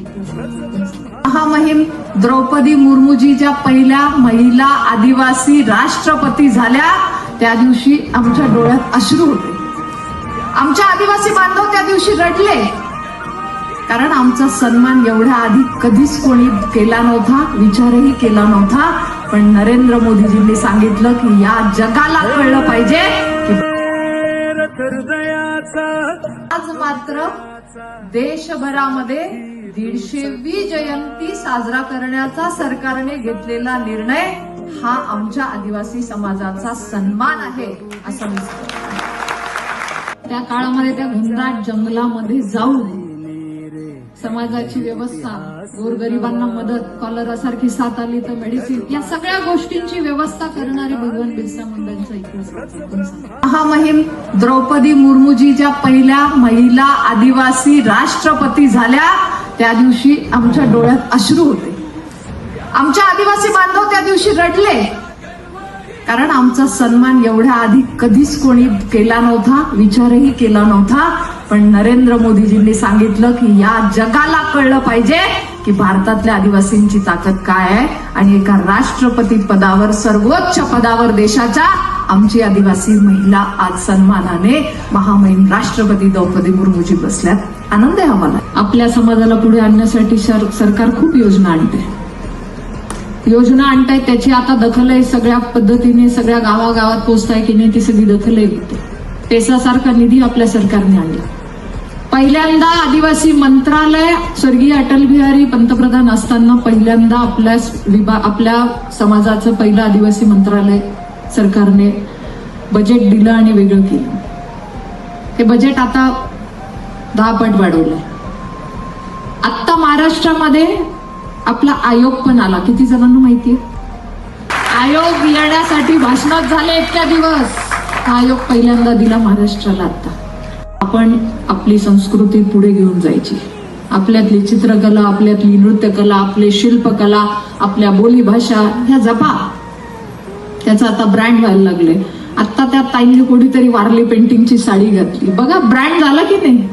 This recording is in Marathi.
समजांचा इतिहास हा मोहीम द्रौपदी मुर्मूजी ज्या पहिल्या महिला आदिवासी राष्ट्रपती झाल्या. त्या दिवशी आमच्या डोळ्यात अश्रू होते. आमच्या आदिवासी बांधव त्या दिवशी रडले. कारण आमचा सन्मान एवढ्या आधी कधीच कोणी केला नव्हता विचारही केला नव्हता. पण नरेंद्र मोदीजींनी सांगितलं की या जगाला कळलं पाहिजे आज मात्र देशभरामध्ये दीडशेवी जयंती साजरा करण्याचा सरकारने घेतलेला निर्णय हा आमच्या आदिवासी समाजाचा सन्मान आहे असं मी त्या काळामध्ये त्या घनदाट जंगलामध्ये जाऊन समाजाची व्यवस्था गोरगरिबांना मदत कॉलरा सारखी साथ आली तर मेडिसिन या सगळ्या गोष्टींची व्यवस्था करणारे भगवान बिरसा मुंडांचा इतिहास महामहिम हा द्रौपदी मुर्मूजी ज्या पहिल्या महिला आदिवासी राष्ट्रपती झाल्या. त्या दिवशी आमच्या डोळ्यात अश्रू होते. आमच्या आदिवासी बांधव त्या दिवशी रडले. कारण आमचा सन्मान एवढ्या आधी कधीच कोणी केला नव्हता विचारही केला नव्हता. पण नरेंद्र मोदीजींनी सांगितलं की या जगाला कळलं पाहिजे की भारतातल्या आदिवासींची ताकद काय आहे. आणि एका राष्ट्रपती पदावर सर्वोच्च पदावर देशाच्या आमची आदिवासी महिला आज सन्मानाने महामहिम राष्ट्रपती द्रौपदी मुर्मूजी बसल्यात. आनंद आहे आम्हाला. आपल्या समाजाला पुढे आणण्यासाठी सरकार खूप योजना आणते. योजना आणतायत त्याची आता दखल आहे सगळ्या पद्धतीने सगळ्या गावागावात पोचताय की नाही ती सगळी दखल आहे. होते पेसासारखा निधी आपल्या सरकारने आणला. पहिल्यांदा आदिवासी मंत्रालय स्वर्गीय अटल बिहारी पंतप्रधान असताना पहिल्यांदा आपल्या विभाग आपल्या समाजाचं पहिलं आदिवासी मंत्रालय सरकारने बजेट दिलं आणि वेगळं केलं. ते बजेट आता दहा पट वाढवलंय. आत्ता महाराष्ट्रामध्ये आपला आयोग पण आला. किती जणांना माहितीये आयोग येण्यासाठी भाषणात झाले इतक्या दिवस. हा आयोग पहिल्यांदा दिला महाराष्ट्राला आता. आपण आपली संस्कृती पुढे घेऊन जायची. आपल्यातली चित्रकला आपल्यातली नृत्यकला आपली शिल्पकला आपल्या बोलीभाषा ह्या जपा. त्याचं आता ब्रँड व्हायला लागले आता त्या ताईंनी कुठेतरी वारली पेंटिंगची साडी घातली. बघा ब्रँड झाला की नाही?